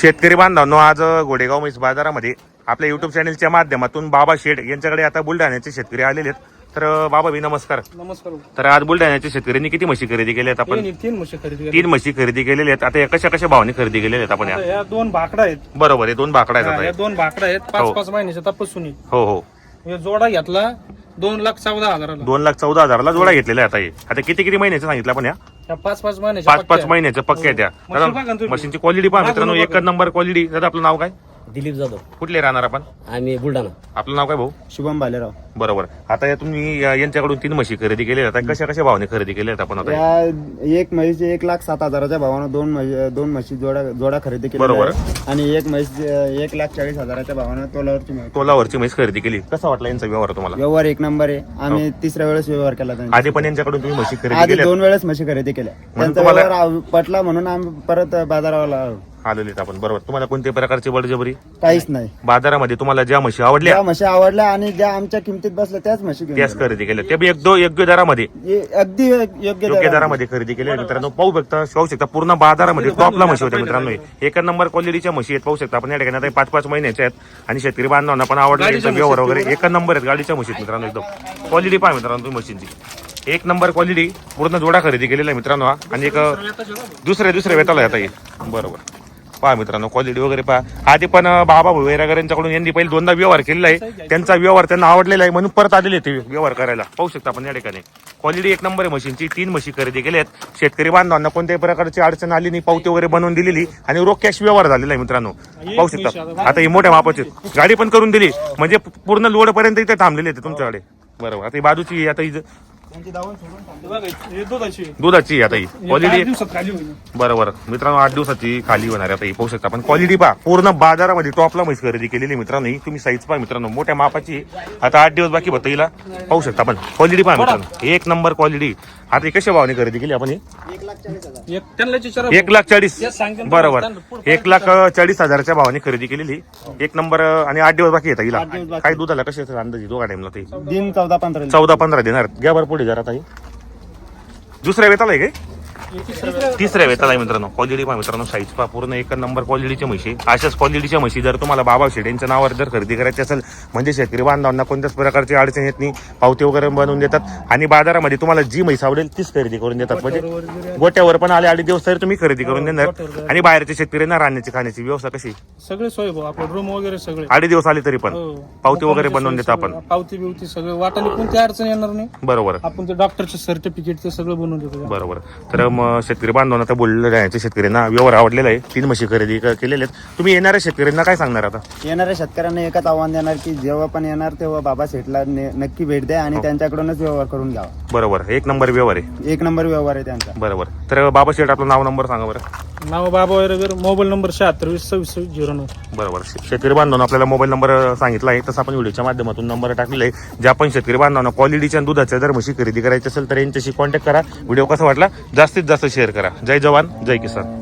शेतकरी बांधवांनो आज गोडेगाव म्हैस बाजारामध्ये आपल्या युट्यूब चॅनलच्या माध्यमातून बाबा शेठ यांच्याकडे आता बुलढाण्याचे शेतकरी आलेले आहेत. तर बाबा मी नमस्कार. नमस्कार. तर आज बुलढाण्याच्या शेतकऱ्यांनी किती म्हशी खरेदी केल्या आहेत आपण? तीन म्हशी खरेदी. तीन म्हशी खरेदी केलेल्या आहेत. आता या कशा कशा भावाने खरेदी केलेल्या आहेत आपण या? दोन भाकडा आहेत. बरोबर आहे दोन बाकडा आहेत आता. या. दोन भाकडा आहेत. हो. पाच पाच महिन्याच्या तपासून हो हो. हे जोडा घेतला दोन लाख चौदा हजाराला. दोन लाख चौदा हजारला जोडा घेतलेला आहे आता हे. आता किती किती महिन्याचं सांगितलं आपण या? पाच पाच महिन्याच्या पाच पाच पक्क्या. बघा ना दादा तुम्ही. मशीनची क्वालिटी पहा मित्रांनो ना एक बघा. नंबर क्वालिटी दादा आपलं नाव काय दिलीप जाधव. कुठले राहणार आपण? आम्ही बुलढाणा. आपलं नाव काय भाऊ? शुभम भालेराव बरोबर. आता या तुम्ही या- यांच्याकडून तीन म्हशी खरेदी केल्या आहेत. आता कशा कशा भावाने खरेदी केल्या आहेत आपण आता? या एक म्हैस एक लाख सात हजाराच्या भावानं दोन म्हशी दोन म्हशी जोडा जोडा खरेदी केली बरोबर. आणि एक म्हैस एक लाख चाळीस हजाराच्या भावानं तोलावरची म्हैस. तोलावरची म्हैस खरेदी केली. कसा वाटला यांचा व्यवहार तुम्हाला? व्यवहार एक नंबर आहे. आम्ही तिसऱ्या वेळेस व्यवहार केला त्यांचा. आधी पण यांच्याकडून तुम्ही म्हशी खरेदी आधी केल्या? दोन वेळेस म्हशी खरेदी केल्या. त्यांचा तुम्हाला- व्यवहार आव- पटला म्हणून आम्ही परत बाजाराला आलो. आलेले आहेत आपण. बरोबर. तुम्हाला कोणत्या प्रकारची बळजबरी काहीच नाही. बाजारामध्ये तुम्हाला ज्या म्हशी आवडल्या. ज्या म्हशी आवडल्या आणि ज्या आमच्या किमतीत बसल्या त्याच म्हशी घेऊन त्याच. खरेदी केल्या. ते बी एकदो योग्य दरामध्ये. हे अगदी योग्य योग्य दरामध्ये. दरामध्ये खरेदी केल्या मित्रांनो पाहू शकता पाहू शकता पूर्ण बाजारामध्ये टॉपला म्हशी होत्या मित्रांनो. एक नंबर क्वालिटीच्या म्हशी आहेत. पाहू शकता आपण या ठिकाणी आता पाच पाच महिन्याच्या आहेत. आणि शेतकरी बांधवांना पण आवडला. यांचा व्यवहार वगैरे एक नंबर आहेत गाडीच्या म्हशीत मित्रांनो एकदम. क्वालिटी पहा मित्रांनो तुम्ही मशीनची एक नंबर क्वालिटी पूर्ण जोडा खरेदी केलेला आहे मित्रांनो हा. आणि एक दुसऱ्या दुसऱ्या वेताला येता येईल बरोबर. पहा मित्रांनो क्वालिटी वगैरे पहा. आधी पण बाबा वगैरे यांच्याकडून यांनी पहिले दोनदा व्यवहार केलेला आहे. त्यांचा व्यवहार त्यांना आवडलेला आहे म्हणून परत आलेले ते व्यवहार करायला. पाहू शकता आपण या ठिकाणी. क्वालिटी एक नंबर आहे मशीनची. तीन म्हशी खरेदी केल्या आहेत शेतकरी बांधवांना कोणत्याही प्रकारची अडचण आली नाही पावती वगैरे बनवून दिलेली आणि रोख कॅश व्यवहार झालेला आहे मित्रांनो. पाहू शकता. आता ही मोठ्या मापाची गाडी पण करून दिली. म्हणजे पूर्ण लोड पर्यंत इथे थांबलेले आहेत तुमच्याकडे. बरोबर. आता ही बाजूची आता हे दुधाची आता ही. क्वालिटी होईल. बरोबर. मित्रांनो आठ दिवसाची खाली होणार आहे आता ही. पाहू शकता पण क्वालिटी पहा. पूर्ण बाजारामध्ये टॉपला म्हैस खरेदी केलेली मित्रांनो ही. तुम्ही साईज पहा मित्रांनो. मोठ्या मापाची. आता आठ दिवस बाकी बघता हिला. पाहू शकता आपण. क्वालिटी पहा मित्रांनो. एक नंबर क्वालिटी आता ही कशा भावाने खरेदी केली आपण ही? एक त्यांना विचारा एक लाख चाळीस. तेच बरोबर. त्यांना पुढं एक लाख अं, चाळीस हजाराच्या भावाने खरेदी केलेली. एक नंबर अं, आणि आठ दिवस बाकी येतात हिला. दिवस बाकी. काय दुधाला कसे अंदाजे? दोघा टाइमला ते. दिन चौदा पंधरा चौदा पंधरा देणार. घ्या बरं पुढे जरा ताई. दुसऱ्या वेताला आहे काय? तिसऱ्या वेताला मित्रांनो क्वालिटी पहा मित्रांनो साईज पहा पूर्ण एक नंबर क्वालिटीच्या म्हशी. अशाच क्वालिटीच्या म्हशी जर तुम्हाला बाबा शेडेंच्या नावावर जर खरेदी करायची असेल म्हणजे शेतकरी बांधवांना कोणत्याच प्रकारची अडचण येत नाही पावती वगैरे बनवून देतात आणि बाजारामध्ये तुम्हाला जी म्हैस आवडेल तीच खरेदी करून देतात. म्हणजे गोट्यावर पण आले अडीच दिवस तरी तुम्ही खरेदी करून देणार. आणि बाहेरच्या शेतकऱ्यांना राहण्याची खाण्याची व्यवस्था कशी? सगळे सोय आपले रूम वगैरे सगळे. अडीच दिवस आले तरी पण. हो. पावती वगैरे बनवून सोय देतो आपण. पावती बिवती सगळं वाटाने कोणती अडचण येणार नाही. बरोबर. आपण डॉक्टरचे सर्टिफिकेट ते सगळं बनवून देतो. बरोबर. तर मग शेतकरी बांधवांना तर बोललेलं आहे शेतकऱ्यांना व्यवहार आवडलेला आहे तीन म्हशी खरेदी क- केलेल्या आहेत. तुम्ही येणाऱ्या शेतकऱ्यांना काय सांगणार आता? येणाऱ्या शेतकऱ्यांना एकच आव्हान देणार की जेव्हा पण येणार तेव्हा बाबा शेठला ने- नक्की भेट द्या हो. आणि त्यांच्याकडूनच व्यवहार करून घ्यावा बरोबर एक नंबर व्यवहार आहे. एक नंबर व्यवहार आहे त्यांचा. बरोबर. तर बाबा शेठ आपलं नाव नंबर सांगा बरं. नाव बाबा वगैरे मोबाईल नंबर शहात्तर वीस सव्वीस झिरो नऊ. बरोबर. शे- शेतकरी बांधवांना आपल्याला मोबाईल नंबर सांगितला आहे. तसं आपण व्हिडिओच्या माध्यमातून नंबर टाकलेला आहे. ज्या पण शेतकरी बांधवांना क्वालिटीच्या दुधाच्या जर म्हशी खरेदी करायची असेल तर यांच्याशी कॉन्टॅक्ट करा. व्हिडिओ कसा वाटला? जास्तीत जास्त शेअर करा. जय जवान जय किसान.